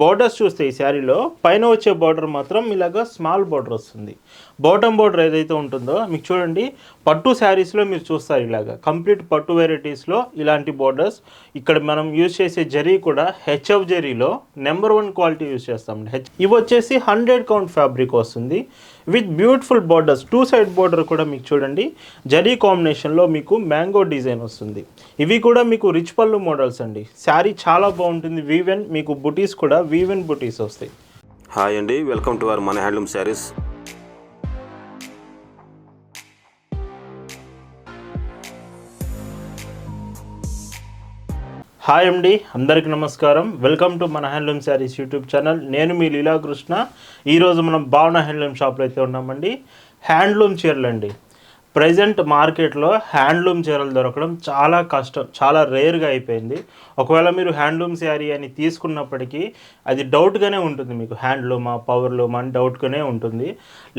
Borders చూస్తే ఈ శారీలో పైన వచ్చే బోర్డర్ మాత్రం ఇలాగా స్మాల్ బోర్డర్ వస్తుంది. బాటమ్ బోర్డర్ ఏదైతే ఉంటుందో మీకు చూడండి పట్టు శారీస్లో మీరు చూస్తారు ఇలాగా. కంప్లీట్ పట్టు వెరైటీస్లో ఇలాంటి బోర్డర్స్. ఇక్కడ మనం యూజ్ చేసే జరీ కూడా హెచ్ఎఫ్ జరీలో నెంబర్ వన్ క్వాలిటీ యూజ్ చేస్తాం. హెచ్ ఇవి వచ్చేసి హండ్రెడ్ కౌంట్ ఫ్యాబ్రిక్ వస్తుంది. With beautiful borders. Two side border కూడా మీకు చూడండి. జరీ కాంబినేషన్లో మీకు మ్యాంగో డిజైన్ వస్తుంది. ఇవి కూడా మీకు రిచ్ పళ్ళు మోడల్స్ అండి. శారీ చాలా బాగుంటుంది. వీవెన్ మీకు బుటీస్ కూడా వీవెన్ బుటీస్ వస్తాయి. హాయ్ అండి. వెల్కమ్ టు అవర్ మన హ్యాండ్లూమ్ శారీస్. హాయ్ అండి అందరికి నమస్కారం. వెల్కమ్ టు మన హ్యాండ్లూమ్ శారీస్ యూట్యూబ్ ఛానల్. నేను మీ లీలాకృష్ణ. ఈరోజు మనం భావన హ్యాండ్లూమ్ షాప్లో అయితే ఉన్నామండి. హ్యాండ్లూమ్ చీరలు అండి. ప్రజెంట్ మార్కెట్లో హ్యాండ్లూమ్ చీరలు దొరకడం చాలా కష్టం చాలా రేర్గా అయిపోయింది. ఒకవేళ మీరు హ్యాండ్లూమ్ శారీ అని తీసుకున్నప్పటికీ అది డౌట్గానే ఉంటుంది మీకు. హ్యాండ్లూమా పవర్లూమా అని డౌట్గానే ఉంటుంది.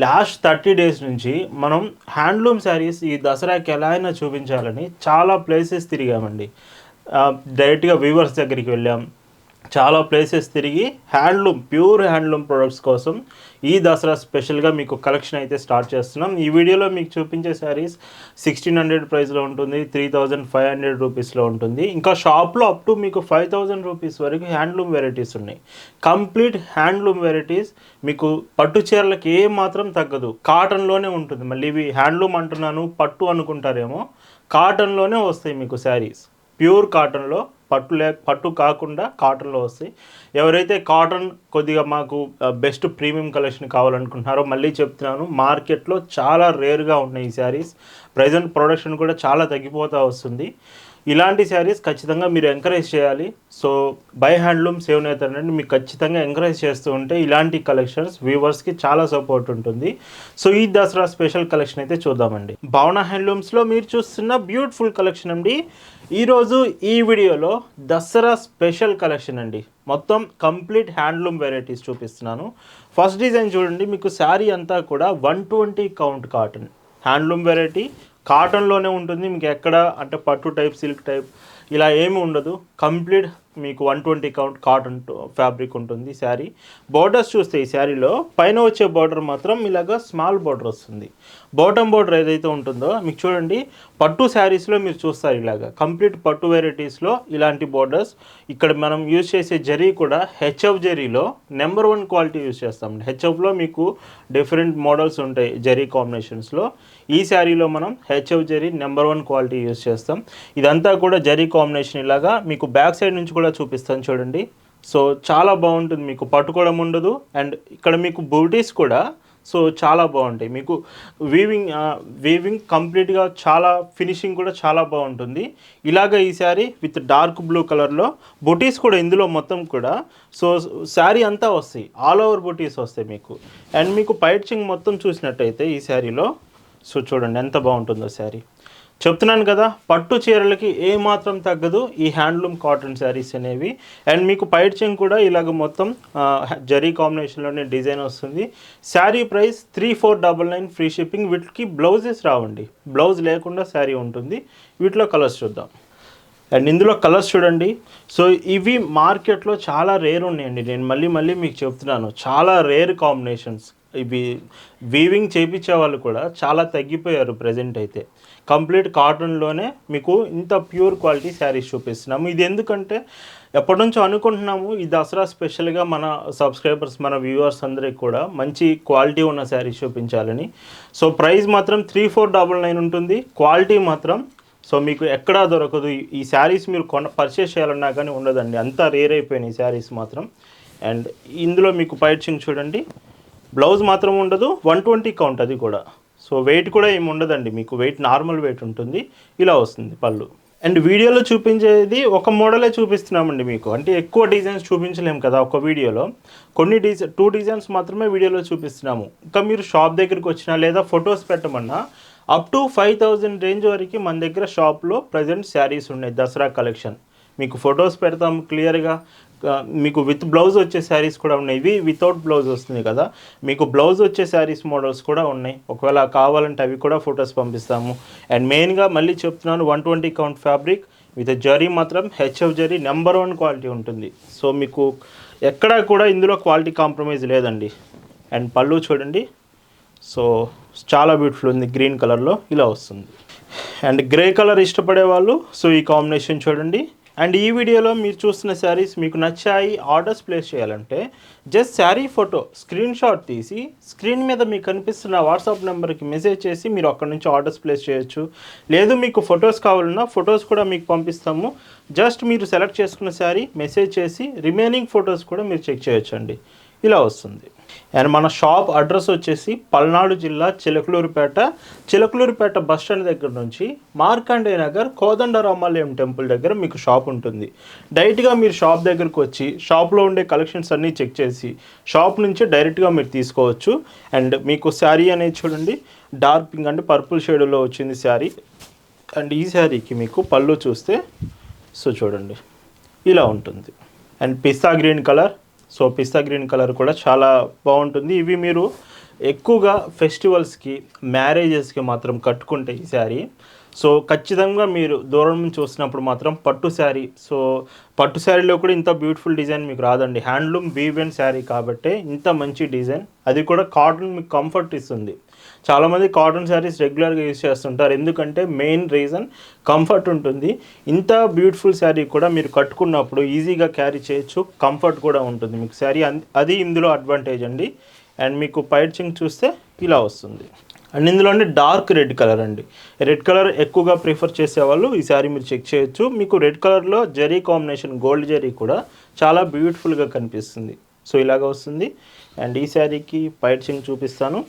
లాస్ట్ థర్టీ డేస్ నుంచి మనం హ్యాండ్లూమ్ శారీస్ ఈ దసరాకి ఎలా అయినా చూపించాలని చాలా ప్లేసెస్ తిరిగామండి. డైరెక్ట్గా వీవర్స్ దగ్గరికి వెళ్ళాం. చాలా ప్లేసెస్ తిరిగి హ్యాండ్లూమ్ ప్యూర్ హ్యాండ్లూమ్ ప్రొడక్ట్స్ కోసం ఈ దసరా స్పెషల్గా మీకు కలెక్షన్ అయితే స్టార్ట్ చేస్తున్నాం. ఈ వీడియోలో మీకు చూపించే శారీస్ సిక్స్టీన్ హండ్రెడ్ ప్రైస్లో ఉంటుంది త్రీ థౌజండ్ ఫైవ్ హండ్రెడ్ రూపీస్లో ఉంటుంది. ఇంకా షాప్లో అప్ టు మీకు ఫైవ్ థౌజండ్ రూపీస్ వరకు హ్యాండ్లూమ్ వెరైటీస్ ఉన్నాయి. కంప్లీట్ హ్యాండ్లూమ్ వెరైటీస్ మీకు పట్టు చీరలకు ఏ మాత్రం తగ్గదు కాటన్లోనే ఉంటుంది. మళ్ళీ ఇవి హ్యాండ్లూమ్ అంటున్నాను పట్టు అనుకుంటారేమో. కాటన్లోనే వస్తాయి మీకు శారీస్ ప్యూర్ కాటన్లో పట్టు లే పట్టు కాకుండా కాటన్లో వస్తాయి. ఎవరైతే కాటన్ కొద్దిగా మాకు బెస్ట్ ప్రీమియం కలెక్షన్ కావాలనుకుంటున్నారో మళ్ళీ చెప్తున్నాను మార్కెట్లో చాలా రేర్గా ఉన్నాయి ఈ శారీస్. ప్రజెంట్ ప్రొడక్షన్ కూడా చాలా తగ్గిపోతూ వస్తుంది. ఇలాంటి శారీస్ ఖచ్చితంగా మీరు ఎంకరేజ్ చేయాలి. సో బై హ్యాండ్లూమ్ సేవ్ నేతనండి మీకు ఖచ్చితంగా ఎంకరేజ్ చేస్తూ ఉంటే ఇలాంటి కలెక్షన్స్ వ్యూవర్స్కి చాలా సపోర్ట్ ఉంటుంది. సో ఈ దసరా స్పెషల్ కలెక్షన్ అయితే చూద్దామండి. భావన హ్యాండ్లూమ్స్లో మీరు చూస్తున్న బ్యూటిఫుల్ కలెక్షన్ అండి. ఈరోజు ఈ వీడియోలో దసరా స్పెషల్ కలెక్షన్ అండి. మొత్తం కంప్లీట్ హ్యాండ్లూమ్ వెరైటీస్ చూపిస్తున్నాను. ఫస్ట్ డిజైన్ చూడండి. మీకు శారీ అంతా కూడా one twenty count cotton handloom variety కాటన్లోనే ఉంటుంది మీకు ఎక్కడ అంటే పట్టు టైప్ సిల్క్ టైప్ ఇలా ఏమి ఉండదు. కంప్లీట్ మీకు one twenty count cotton fabric ఉంటుంది శారీ. బోర్డర్స్ చూస్తే ఈ శారీలో పైన వచ్చే బోర్డర్ మాత్రం ఇలాగా స్మాల్ బోర్డర్ వస్తుంది. బాటమ్ బోర్డర్ ఏదైతే ఉంటుందో మీకు చూడండి పట్టు శారీస్లో మీరు చూస్తారు ఇలాగా. కంప్లీట్ పట్టు వెరైటీస్లో ఇలాంటి బోర్డర్స్ ఇక్కడ మనం యూజ్ చేసే జరీ కూడా హెచ్ఎఫ్ జరీలో నెంబర్ వన్ క్వాలిటీ యూజ్ చేస్తాం. హెచ్ఎఫ్లో మీకు డిఫరెంట్ మోడల్స్ ఉంటాయి జరీ కాంబినేషన్స్లో ఈ శారీలో మనం HF zari number one quality use చేస్తాం. ఇదంతా కూడా జరీ కాంబినేషన్ ఇలాగా మీకు బ్యాక్ సైడ్ నుంచి కూడా చూపిస్తాను చూడండి. సో చాలా బాగుంటుంది మీకు. పట్టుకోవడం ఉండదు. అండ్ ఇక్కడ మీకు బూటీస్ కూడా సో చాలా బాగుంటాయి. మీకు వీవింగ్ వీవింగ్ కంప్లీట్గా చాలా ఫినిషింగ్ కూడా చాలా బాగుంటుంది. ఇలాగ ఈ శారీ విత్ డార్క్ బ్లూ కలర్లో బొటీస్ కూడా ఇందులో మొత్తం కూడా. సో శారీ అంతా వస్తాయి. ఆల్ ఓవర్ బొటీస్ వస్తాయి మీకు. అండ్ మీకు పైట్చింగ్ మొత్తం చూసినట్టయితే ఈ శారీలో సో చూడండి ఎంత బాగుంటుందో శారీ. చెప్తున్నాను కదా పట్టు చీరలకి ఏ మాత్రం తగ్గదు ఈ హ్యాండ్లూమ్ కాటన్ శారీస్ అనేవి. అండ్ మీకు పైడ్చింగ్ కూడా ఇలాగ మొత్తం జరీ కాంబినేషన్లోనే డిజైన్ వస్తుంది. Sari price three four double nine free shipping. వీటికి బ్లౌజెస్ రావండి. బ్లౌజ్ లేకుండా శారీ ఉంటుంది. వీటిలో కలర్స్ చూద్దాం. అండ్ ఇందులో కలర్స్ చూడండి. సో ఇవి మార్కెట్లో చాలా రేర్ ఉన్నాయండి. నేను మళ్ళీ మళ్ళీ మీకు చెప్తున్నాను. చాలా రేర్ కాంబినేషన్స్. ఇవి వీవింగ్ చేయించే వాళ్ళు కూడా చాలా తగ్గిపోయారు ప్రజెంట్ అయితే. కంప్లీట్ కాటన్లోనే మీకు ఇంత ప్యూర్ క్వాలిటీ శారీస్ చూపిస్తున్నాము ఇది ఎందుకంటే ఎప్పటి నుంచో అనుకుంటున్నాము ఈ దసరా స్పెషల్గా మన సబ్స్క్రైబర్స్ మన వ్యూవర్స్ అందరికి కూడా మంచి క్వాలిటీ ఉన్న శారీస్ చూపించాలని. సో ప్రైస్ మాత్రం త్రీ ఫోర్ డబల్ నైన్ ఉంటుంది. క్వాలిటీ మాత్రం సో మీకు ఎక్కడా దొరకదు. ఈ- శారీస్ మీరు కొన పర్చేస్ చేయాలన్నా కానీ ఉండదండి. అంతా రేర్ అయిపోయినాయి శారీస్ మాత్రం. అండ్ ఇందులో మీకు పైచింగ్ చూడండి. బ్లౌజ్ మాత్రం ఉండదు వన్ ట్వంటీ కౌంట్ అది కూడా. సో వెయిట్ కూడా ఏమి ఉండదండి. మీకు వెయిట్ నార్మల్ వెయిట్ ఉంటుంది. ఇలా వస్తుంది పళ్ళు. అండ్ వీడియోలో చూపించేది ఒక మోడలే చూపిస్తున్నామండి మీకు. అంటే ఎక్కువ డిజైన్స్ చూపించలేము కదా ఒక వీడియోలో. కొన్ని డిజైన్ టూ డిజైన్స్ మాత్రమే వీడియోలో చూపిస్తున్నాము. ఇంకా మీరు షాప్ దగ్గరికి వచ్చినా లేదా photos పెట్టమన్నా up to five thousand range వరకు మన దగ్గర షాప్లో ప్రజెంట్ శారీస్ ఉన్నాయి దసరా కలెక్షన్ మీకు ఫొటోస్ పెడతాము క్లియర్గా మీకు విత్ బ్లౌజ్ వచ్చే శారీస్ కూడా ఉన్నాయి. ఇవి వితౌట్ బ్లౌజ్ వస్తుంది కదా. మీకు బ్లౌజ్ వచ్చే శారీస్ మోడల్స్ కూడా ఉన్నాయి. ఒకవేళ కావాలంటే అవి కూడా ఫొటోస్ పంపిస్తాము. అండ్ మెయిన్గా మళ్ళీ చెప్తున్నాను one twenty count fabric with zari మాత్రం HF zari number one quality ఉంటుంది. సో మీకు ఎక్కడా కూడా ఇందులో క్వాలిటీ కాంప్రమైజ్ లేదండి. అండ్ పళ్ళు చూడండి. సో చాలా బ్యూటిఫుల్ ఉంది గ్రీన్ కలర్లో ఇలా వస్తుంది. అండ్ గ్రే కలర్ ఇష్టపడే వాళ్ళు సో ఈ కాంబినేషన్ చూడండి. అండ్ ఈ వీడియోలో మీరు చూస్తున్న శారీస్ మీకు నచ్చాయి ఆర్డర్స్ ప్లేస్ చేయాలంటే just sari photo screenshot తీసి స్క్రీన్ మీద మీకు కనిపిస్తున్న వాట్సాప్ నెంబర్కి మెసేజ్ చేసి మీరు అక్కడ నుంచి ఆర్డర్స్ ప్లేస్ చేయొచ్చు. లేదు మీకు ఫొటోస్ కావాలన్నా ఫొటోస్ కూడా మీకు పంపిస్తాము. జస్ట్ మీరు సెలెక్ట్ చేసుకున్న శారీ మెసేజ్ చేసి రిమైనింగ్ ఫొటోస్ కూడా మీరు చెక్ చేయొచ్చండి. ఇలా వస్తుంది. అండ్ మన షాప్ అడ్రస్ వచ్చేసి పల్నాడు జిల్లా చిలకలూరుపేట చిలకలూరుపేట బస్ స్టాండ్ దగ్గర నుంచి మార్కండే నగర్ కోదండరామాలయం టెంపుల్ దగ్గర మీకు షాప్ ఉంటుంది. డైరెక్ట్గా మీరు షాప్ దగ్గరకు వచ్చి షాప్లో ఉండే కలెక్షన్స్ అన్నీ చెక్ చేసి షాప్ నుంచి డైరెక్ట్గా మీరు తీసుకోవచ్చు. అండ్ మీకు శారీ అనేది చూడండి డార్క్ పింక్ అంటే పర్పుల్ షేడ్లో వచ్చింది శారీ అండ్ ఈ శారీకి మీకు పళ్ళు చూస్తే సో చూడండి ఇలా ఉంటుంది. And pista green colour so pista green colour కూడా చాలా బాగుంటుంది. ఇవి మీరు ఎక్కువగా ఫెస్టివల్స్కి మ్యారేజెస్కి మాత్రం కట్టుకుంటే ఈ శారీ. సో ఖచ్చితంగా మీరు దూరం నుంచి చూసినప్పుడు మాత్రం పట్టు శారీ. సో పట్టు శారీలో కూడా ఇంత బ్యూటిఫుల్ డిజైన్ మీకు రాదండి. హ్యాండ్లూమ్ వీవెన్ శారీ కాబట్టి ఇంత మంచి డిజైన్. అది కూడా కాటన్ మీకు కంఫర్ట్ ఇస్తుంది. చాలామంది కాటన్ శారీస్ రెగ్యులర్గా యూజ్ చేస్తుంటారు. ఎందుకంటే మెయిన్ రీజన్ కంఫర్ట్ ఉంటుంది. ఇంత బ్యూటిఫుల్ శారీ కూడా మీరు కట్టుకున్నప్పుడు ఈజీగా క్యారీ చేయొచ్చు. కంఫర్ట్ కూడా ఉంటుంది మీకు. శారీ అది ఇందులో అడ్వాంటేజ్ అండి. అండ్ మీకు పైచింగ్ చూస్తే ఇలా వస్తుంది. అండ్ ఇందులోనే డార్క్ రెడ్ కలర్ అండి. రెడ్ కలర్ ఎక్కువగా ప్రిఫర్ చేసేవాళ్ళు ఈ శారీ మీరు చెక్ చేయొచ్చు. మీకు రెడ్ కలర్లో జరీ కాంబినేషన్ గోల్డ్ జరీ కూడా చాలా బ్యూటిఫుల్గా కనిపిస్తుంది. సో ఇలాగ వస్తుంది. అండ్ ఈ శారీకి పైచింగ్ చూపిస్తాను.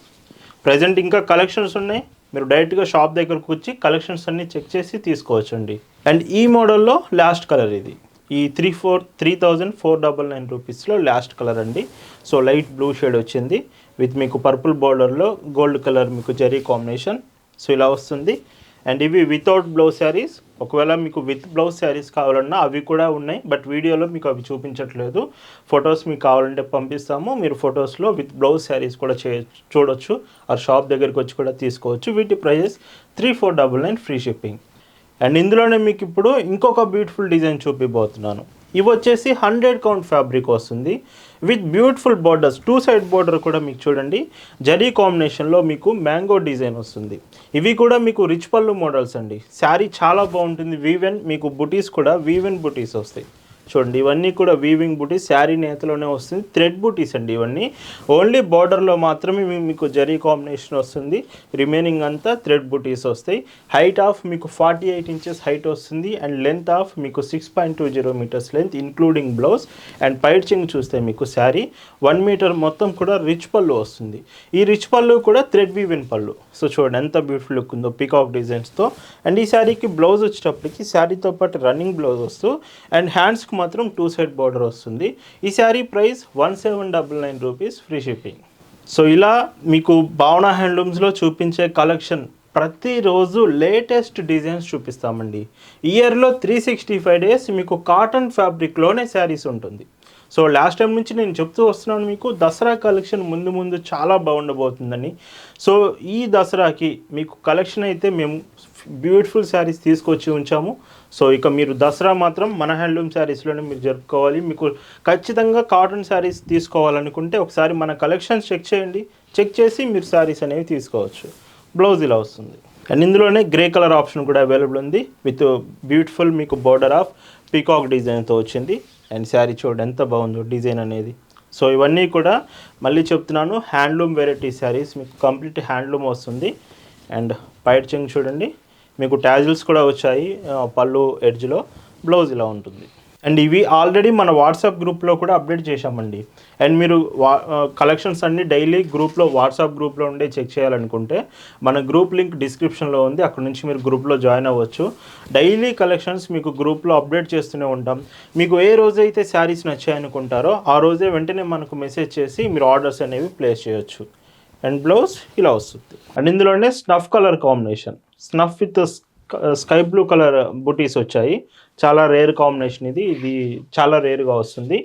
ప్రజెంట్ ఇంకా కలెక్షన్స్ ఉన్నాయి. మీరు డైరెక్ట్గా షాప్ దగ్గరకు వచ్చి కలెక్షన్స్ అన్నీ చెక్ చేసి తీసుకోవచ్చండి. అండ్ ఈ మోడల్లో లాస్ట్ కలర్ ఇది. ఈ three four three thousand four double nine రూపీస్లో లాస్ట్ కలర్ అండి. సో లైట్ బ్లూ షేడ్ వచ్చింది. విత్ మీకు పర్పుల్ బార్డర్లో గోల్డ్ కలర్ మీకు జరీ కాంబినేషన్ సో ఇలా వస్తుంది. అండ్ ఇవి వితౌట్ బ్లౌజ్ శారీస్ ఒకవేళ మీకు విత్ బ్లౌజ్ శారీస్ కావాలన్నా అవి కూడా ఉన్నాయి బట్ వీడియోలో మీకు అవి చూపించట్లేదు. ఫొటోస్ మీకు కావాలంటే పంపిస్తాము. మీరు ఫొటోస్లో విత్ బ్లౌజ్ శారీస్ కూడా చే చూడొచ్చు. ఆ షాప్ దగ్గరికి వచ్చి కూడా తీసుకోవచ్చు. వీటి prices three four double nine free shipping and ఇందులోనే మీకు ఇప్పుడు ఇంకొక బ్యూటిఫుల్ డిజైన్ చూపిపోతున్నాను ఇవి వచ్చేసి హండ్రెడ్ కౌంట్ ఫ్యాబ్రిక్ వస్తుంది. With beautiful borders two side border కూడా మీకు చూడండి. జరీ కాంబినేషన్లో మీకు మ్యాంగో డిజైన్ వస్తుంది. ఇవి కూడా మీకు రిచ్ పళ్ళు మోడల్స్ అండి. శారీ చాలా బాగుంటుంది. వీవెన్ మీకు బుటీస్ కూడా వీవెన్ బుటీస్ వస్తాయి. చూడండి ఇవన్నీ కూడా వీవింగ్ బుటీస్ శారీ నేతలోనే వస్తుంది థ్రెడ్ బుటీస్ అండి ఇవన్నీ. ఓన్లీ బార్డర్లో మాత్రమే మీకు జరీ కాంబినేషన్ వస్తుంది రిమైనింగ్ అంతా థ్రెడ్ బుటీస్ వస్తాయి. హైట్ ఆఫ్ మీకు ఫార్టీ ఎయిట్ ఇంచెస్ హైట్ వస్తుంది అండ్ లెంత్ ఆఫ్ మీకు six point two zero metres length including blouse and పైడ్చింగ్ చూస్తే మీకు శారీ వన్ మీటర్ మొత్తం కూడా రిచ్ పళ్ళు వస్తుంది. ఈ రిచ్ పళ్ళు కూడా థ్రెడ్ వీవిన్ పళ్ళు. సో చూడండి ఎంత బ్యూటిఫుల్ లుక్ ఉందో పీకాక్ డిజైన్స్తో అండ్ ఈ శారీకి బ్లౌజ్ వచ్చేటప్పటికి శారీతో పాటు రన్నింగ్ బ్లౌజ్ వస్తూ. అండ్ హ్యాండ్స్కి మాత్రం టూ సైడ్ బార్డర్ వస్తుంది. ఈ sari price one seven double nine rupees free shipping. So ఇలా మీకు భావన హ్యాండ్లూమ్స్లో చూపించే కలెక్షన్ ప్రతిరోజు లేటెస్ట్ డిజైన్స్ చూపిస్తామండి. ఇయర్లో త్రీ సిక్స్టీ ఫైవ్ డేస్ మీకు కాటన్ ఫ్యాబ్రిక్లోనే శారీస్ ఉంటుంది. సో లాస్ట్ టైం నుంచి నేను చెప్తూ వస్తున్నాను మీకు దసరా కలెక్షన్ ముందు ముందు చాలా బాగుండబోతుందని. సో ఈ దసరాకి మీకు కలెక్షన్ అయితే మేము బ్యూటిఫుల్ శారీస్ తీసుకొచ్చి ఉంచాము. సో ఇక మీరు దసరా మాత్రం మన హ్యాండ్లూమ్ శారీస్లోనే మీరు జరుపుకోవాలి. మీకు ఖచ్చితంగా కాటన్ శారీస్ తీసుకోవాలనుకుంటే ఒకసారి మన కలెక్షన్స్ చెక్ చేయండి. చెక్ చేసి మీరు శారీస్ అనేవి తీసుకోవచ్చు. బ్లౌజ్ ఇలా వస్తుంది. అండ్ ఇందులోనే గ్రే కలర్ ఆప్షన్ కూడా అవైలబుల్ ఉంది. విత్ బ్యూటిఫుల్ మీకు బార్డర్ ఆఫ్ పీకాక్ డిజైన్తో వచ్చింది. అండ్ శారీ చూడండి ఎంత బాగుందో డిజైన్ అనేది. సో ఇవన్నీ కూడా మళ్ళీ చెప్తున్నాను. హ్యాండ్లూమ్ వెరైటీ శారీస్ మీకు కంప్లీట్ హ్యాండ్లూమ్ వస్తుంది. అండ్ పైట్ చెంగ్ చూడండి. మీకు ట్యాజిల్స్ కూడా వచ్చాయి పళ్ళు ఎడ్జ్లో బ్లౌజ్ ఇలా ఉంటుంది. అండ్ ఇవి ఆల్రెడీ మన వాట్సాప్ గ్రూప్లో కూడా అప్డేట్ చేశామండి. అండ్ మీరు వా కలెక్షన్స్ అన్ని డైలీ గ్రూప్లో వాట్సాప్ గ్రూప్లో ఉండే చెక్ చేయాలనుకుంటే మన గ్రూప్ లింక్ డిస్క్రిప్షన్లో ఉంది. అక్కడ నుంచి మీరు గ్రూప్లో జాయిన్ అవ్వచ్చు. డైలీ కలెక్షన్స్ మీకు గ్రూప్లో అప్డేట్ చేస్తూనే ఉంటాం. మీకు ఏ రోజైతే శారీస్ నచ్చాయనుకుంటారో ఆ రోజే వెంటనే మనకు మెసేజ్ చేసి మీరు ఆర్డర్స్ అనేవి ప్లేస్ చేయొచ్చు. అండ్ బ్లౌజ్ ఇలా వస్తుంది. అండ్ ఇందులోనే snuff colour combination. Snuff with sky blue colour బుటీస్ వచ్చాయి. చాలా రేర్ కాంబినేషన్ ఇది. ఇది చాలా రేర్గా వస్తుంది.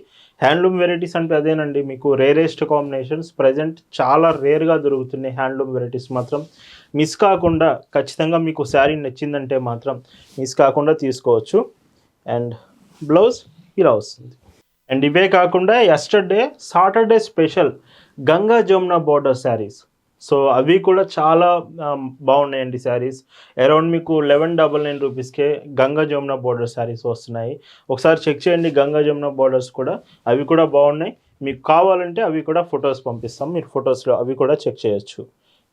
హ్యాండ్లూమ్ వెరైటీస్ అంటే అదేనండి. మీకు రేరెస్ట్ కాంబినేషన్స్ ప్రజెంట్ చాలా రేర్గా దొరుకుతున్నాయి హ్యాండ్లూమ్ వెరైటీస్ మాత్రం. మిస్ కాకుండా ఖచ్చితంగా మీకు శారీ నచ్చిందంటే మాత్రం మిస్ కాకుండా తీసుకోవచ్చు. అండ్ బ్లౌజ్ ఇలా వస్తుంది. అండ్ ఇవే కాకుండా yesterday Saturday special Ganga Jamuna border saris. So అవి కూడా చాలా బాగున్నాయండి శారీస్. అరౌండ్ మీకు లెవెన్ డబల్ నైన్ రూపీస్కే గంగా జమున బోర్డర్ శారీస్ వస్తున్నాయి. ఒకసారి చెక్ చేయండి గంగా జమున బోర్డర్స్ కూడా. అవి కూడా బాగున్నాయి. మీకు కావాలంటే అవి కూడా ఫొటోస్ పంపిస్తాం. మీరు ఫొటోస్లో అవి కూడా చెక్ చేయొచ్చు.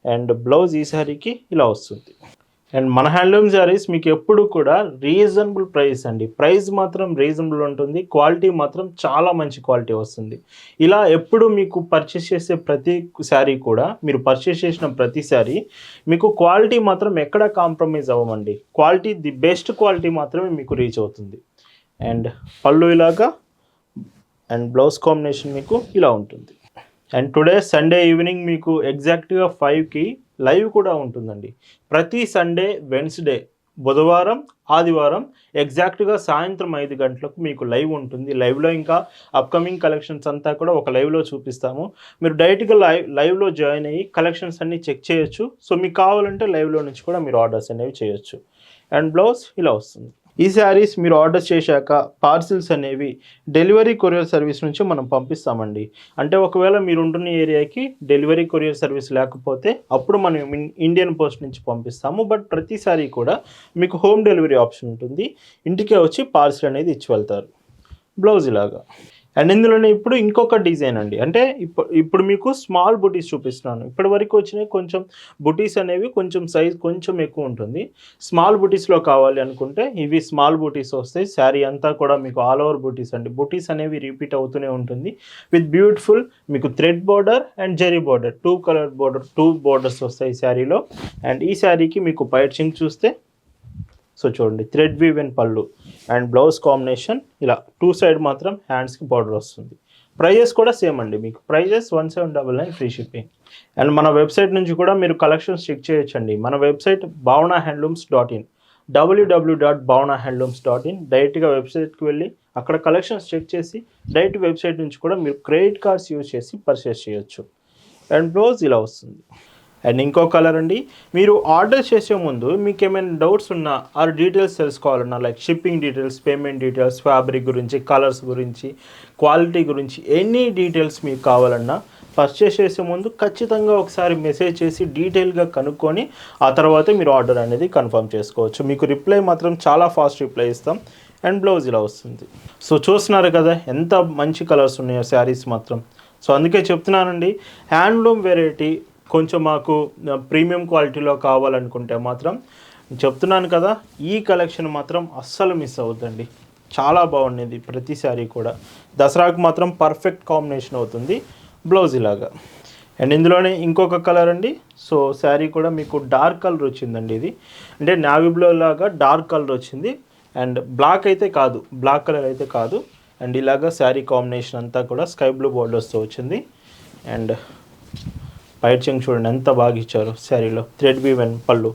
అండ్ బ్లౌజ్ ఈ శారీకి ఇలా వస్తుంది. అండ్ మన హ్యాండ్లూమ్ శారీస్ మీకు ఎప్పుడు కూడా రీజనబుల్ ప్రైస్ అండి. ప్రైస్ మాత్రం రీజనబుల్ ఉంటుంది. క్వాలిటీ మాత్రం చాలా మంచి క్వాలిటీ వస్తుంది. ఇలా ఎప్పుడు మీకు పర్చేస్ చేసే ప్రతి శారీ కూడా మీరు పర్చేస్ చేసిన ప్రతి శారీ మీకు క్వాలిటీ మాత్రం ఎక్కడ కాంప్రమైజ్ అవ్వమండి. క్వాలిటీ ది బెస్ట్ క్వాలిటీ మాత్రమే మీకు రీచ్ అవుతుంది. అండ్ పళ్ళు ఇలాగా అండ్ బ్లౌజ్ కాంబినేషన్ మీకు ఇలా ఉంటుంది. అండ్ టుడే సండే ఈవినింగ్ మీకు ఎగ్జాక్ట్గా ఫైవ్కి లైవ్ కూడా ఉంటుందండి. ప్రతి సండే వెన్స్డే బుధవారం ఆదివారం ఎగ్జాక్ట్గా సాయంత్రం ఐదు గంటలకు మీకు లైవ్ ఉంటుంది. లైవ్లో ఇంకా అప్కమింగ్ కలెక్షన్స్ అంతా కూడా ఒక లైవ్లో చూపిస్తాము. మీరు డైరెక్ట్గా లైవ్ లైవ్లో జాయిన్ అయ్యి కలెక్షన్స్ అన్నీ చెక్ చేయొచ్చు. సో మీకు కావాలంటే లైవ్లో నుంచి కూడా మీరు ఆర్డర్స్ అనేవి చేయొచ్చు. అండ్ బ్లౌజ్ ఇలా వస్తుంది. ఈ శారీస్ మీరు ఆర్డర్ చేశాక పార్సిల్స్ అనేవి డెలివరీ కొరియర్ సర్వీస్ నుంచి మనం పంపిస్తామండి. అంటే ఒకవేళ మీరు ఉంటున్న ఏరియాకి డెలివరీ కొరియర్ సర్వీస్ లేకపోతే అప్పుడు మనం ఇండియన్ పోస్ట్ నుంచి పంపిస్తాము. బట్ ప్రతిసారి కూడా మీకు హోమ్ డెలివరీ ఆప్షన్ ఉంటుంది. ఇంటికే వచ్చి పార్సిల్ అనేది ఇచ్చి వెళ్తారు. బ్లౌజ్ ఇలాగా అండ్ ఇందులోనే ఇప్పుడు ఇంకొక డిజైన్ అండి. అంటే ఇప్పుడు ఇప్పుడు మీకు స్మాల్ బుటీస్ చూపిస్తున్నాను. ఇప్పటి వరకు వచ్చినాయి కొంచెం బుటీస్ అనేవి కొంచెం సైజ్ కొంచెం ఎక్కువ ఉంటుంది. స్మాల్ బుటీస్లో కావాలి అనుకుంటే ఇవి స్మాల్ బుటీస్ వస్తాయి. శారీ అంతా కూడా మీకు ఆల్ ఓవర్ బుటీస్ అండి. బుటీస్ అనేవి రిపీట్ అవుతూనే ఉంటుంది. విత్ బ్యూటిఫుల్ మీకు thread border and zari border. Two colour border two borders వస్తాయి శారీలో. అండ్ ఈ శారీకి మీకు పైర్చింగ్ చూస్తే సో చూడండి థ్రెడ్ వీవ్ అండ్ పళ్ళు. అండ్ బ్లౌజ్ కాంబినేషన్ ఇలా టూ సైడ్ మాత్రం హ్యాండ్స్కి బార్డర్ వస్తుంది. ప్రైజెస్ కూడా సేమ్ అండి మీకు. Prices one seven double nine free shipping and మన వెబ్సైట్ నుంచి కూడా మీరు కలెక్షన్స్ చెక్ చేయొచ్చండి. మన website Bhavana handlooms dot in WWW dot Bhavana handlooms dot in డైరెక్ట్గా వెబ్సైట్కి వెళ్ళి అక్కడ కలెక్షన్స్ చెక్ చేసి డైరెక్ట్ వెబ్సైట్ నుంచి కూడా మీరు క్రెడిట్ కార్డ్స్ యూజ్ చేసి పర్చేస్ చేయొచ్చు. అండ్ బ్లౌజ్ ఇలా వస్తుంది. అండ్ ఇంకో కలర్ అండి. మీరు ఆర్డర్ చేసే ముందు మీకు ఏమైనా డౌట్స్ ఉన్నా ఆ details తెలుసుకోవాలన్నా like shipping details payment details fabric గురించి కలర్స్ గురించి క్వాలిటీ గురించి ఎనీ డీటెయిల్స్ మీకు కావాలన్నా పర్చేస్ చేసే ముందు ఖచ్చితంగా ఒకసారి మెసేజ్ చేసి డీటెయిల్గా కనుక్కొని ఆ తర్వాతే మీరు ఆర్డర్ అనేది కన్ఫర్మ్ చేసుకోవచ్చు. మీకు రిప్లై మాత్రం చాలా ఫాస్ట్ రిప్లై ఇస్తాం. అండ్ బ్లౌజ్ ఇలా వస్తుంది. సో చూస్తున్నారు కదా ఎంత మంచి కలర్స్ ఉన్నాయో శారీస్ మాత్రం. సో అందుకే చెప్తున్నానండి హ్యాండ్లూమ్ వెరైటీ కొంచెం మాకు ప్రీమియం క్వాలిటీలో కావాలనుకుంటే మాత్రం చెప్తున్నాను కదా ఈ కలెక్షన్ మాత్రం అస్సలు మిస్ అవుతుంది చాలా బాగుండేది ప్రతి శారీ కూడా. దసరాకు మాత్రం పర్ఫెక్ట్ కాంబినేషన్ అవుతుంది బ్లౌజ్ ఇలాగా అండ్ ఇందులోనే ఇంకొక కలర్ అండి సో శారీ కూడా మీకు డార్క్ కలర్ వచ్చిందండి ఇది. అంటే నావీ బ్లూ లాగా డార్క్ కలర్ వచ్చింది. అండ్ బ్లాక్ అయితే కాదు బ్లాక్ కలర్ అయితే కాదు. అండ్ ఇలాగా శారీ కాంబినేషన్ అంతా కూడా స్కై బ్లూ బోర్డర్స్తో వచ్చింది. అండ్ పైట్ చెంగ్ చూడండి ఎంత బాగా ఇచ్చారు శారీలో. థ్రెడ్ వీవ్ పళ్ళు.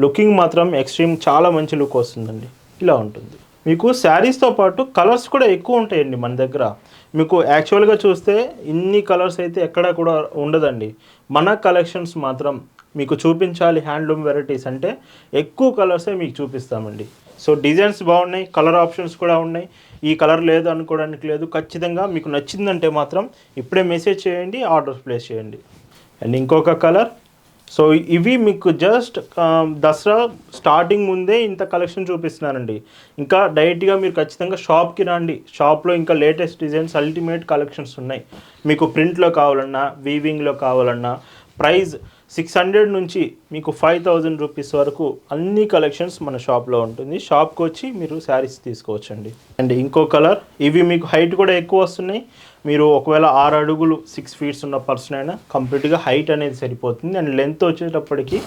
లుకింగ్ మాత్రం ఎక్స్ట్రీమ్ చాలా మంచి లుక్ వస్తుందండి. ఇలా ఉంటుంది. మీకు శారీస్తో పాటు కలర్స్ కూడా ఎక్కువ ఉంటాయండి మన దగ్గర. మీకు యాక్చువల్గా చూస్తే ఇన్ని కలర్స్ అయితే ఎక్కడ కూడా ఉండదండి. మన కలెక్షన్స్ మాత్రం మీకు చూపించాలి హ్యాండ్లూమ్ వెరైటీస్ అంటే ఎక్కువ కలర్సే మీకు చూపిస్తామండి. సో డిజైన్స్ బాగున్నాయి కలర్ ఆప్షన్స్ కూడా ఉన్నాయి. ఈ కలర్ లేదు అనుకోవడానికి లేదు. ఖచ్చితంగా మీకు నచ్చిందంటే మాత్రం ఇప్పుడే మెసేజ్ చేయండి ఆర్డర్ ప్లేస్ చేయండి. అండ్ ఇంకొక కలర్. సో ఇవి మీకు జస్ట్ దసరా స్టార్టింగ్ ముందే ఇంత కలెక్షన్ చూపిస్తున్నానండి. ఇంకా డైరెక్ట్గా మీరు ఖచ్చితంగా షాప్కి రండి. షాప్లో ఇంకా లేటెస్ట్ డిజైన్స్ అల్టిమేట్ కలెక్షన్స్ ఉన్నాయి. మీకు ప్రింట్లో కావాలన్నా వీవింగ్లో కావాలన్నా ప్రైస్ సిక్స్ హండ్రెడ్ నుంచి మీకు ఫైవ్ థౌజండ్ రూపీస్ వరకు అన్ని కలెక్షన్స్ మన షాప్లో ఉంటుంది. షాప్కి వచ్చి మీరు శారీస్ తీసుకోవచ్చండి. అండ్ ఇంకో కలర్ ఇవి మీకు హైట్ కూడా ఎక్కువ వస్తున్నాయి. మీరు ఒకవేళ ఆరు అడుగులు సిక్స్ ఫీట్స్ ఉన్న పర్సన్ అయినా కంప్లీట్గా హైట్ అనేది సరిపోతుంది. అండ్ లెంత్ వచ్చేటప్పటికి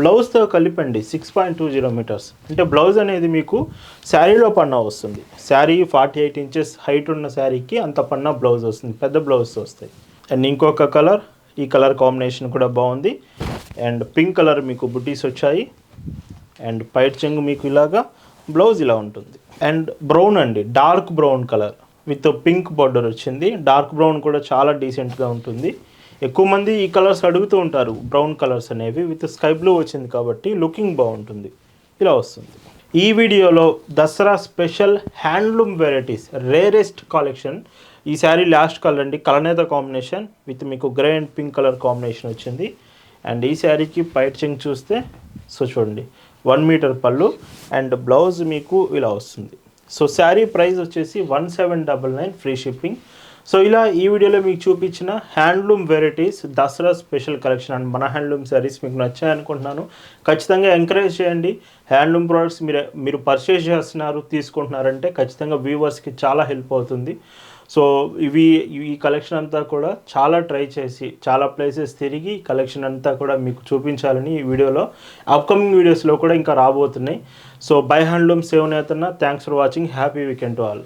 బ్లౌజ్తో కలిపండి. Six point two zero metres అంటే బ్లౌజ్ అనేది మీకు శారీలో పన్నా వస్తుంది. Sari forty eight inches height ఉన్న శారీకి అంత పన్నా బ్లౌజ్ వస్తుంది. పెద్ద బ్లౌజ్ వస్తాయి. అండ్ ఇంకొక కలర్ ఈ కలర్ కాంబినేషన్ కూడా బాగుంది. అండ్ పింక్ కలర్ మీకు బుటీస్ వచ్చాయి. అండ్ పైట్ చెంగు మీకు ఇలాగా బ్లౌజ్ ఇలా ఉంటుంది. అండ్ బ్రౌన్ అండి dark brown colour. With pink border వచ్చింది. డార్క్ బ్రౌన్ కూడా చాలా డీసెంట్గా ఉంటుంది. ఎక్కువ మంది ఈ కలర్స్ అడుగుతూ ఉంటారు బ్రౌన్ కలర్స్ అనేవి. విత్ స్కై బ్లూ వచ్చింది కాబట్టి లుకింగ్ బాగుంటుంది. ఇలా వస్తుంది. ఈ వీడియోలో Dussehra special handloom varieties rarest collection ఈ శారీ లాస్ట్ కలర్ అండి. కలనేత కాంబినేషన్ విత్ మీకు grey and pink colour combination వచ్చింది. అండ్ ఈ శారీకి పైట్ చెంగ్ చూస్తే సో చూడండి వన్ మీటర్ పళ్ళు అండ్ బ్లౌజ్ మీకు ఇలా వస్తుంది. సో శారీ ప్రైస్ వచ్చేసి one seven double nine free shipping. So ఇలా ఈ వీడియోలో మీకు చూపించిన handloom varieties Dussehra special collection and మన హ్యాండ్లూమ్ శారీస్ మీకు నచ్చాయి అనుకుంటున్నాను. ఖచ్చితంగా ఎంకరేజ్ చేయండి. హ్యాండ్లూమ్ ప్రోడక్ట్స్ మీరు మీరు పర్చేస్ చేస్తున్నారు తీసుకుంటున్నారంటే ఖచ్చితంగా వ్యూవర్స్కి చాలా హెల్ప్ అవుతుంది. సో ఇవి ఈ కలెక్షన్ అంతా కూడా చాలా ట్రై చేసి చాలా ప్లేసెస్ తిరిగి కలెక్షన్ అంతా కూడా మీకు చూపించాలని ఈ వీడియోలో అప్కమింగ్ వీడియోస్లో కూడా ఇంకా రాబోతున్నాయి. So buy handloom save Nethanna thanks for watching happy weekend to all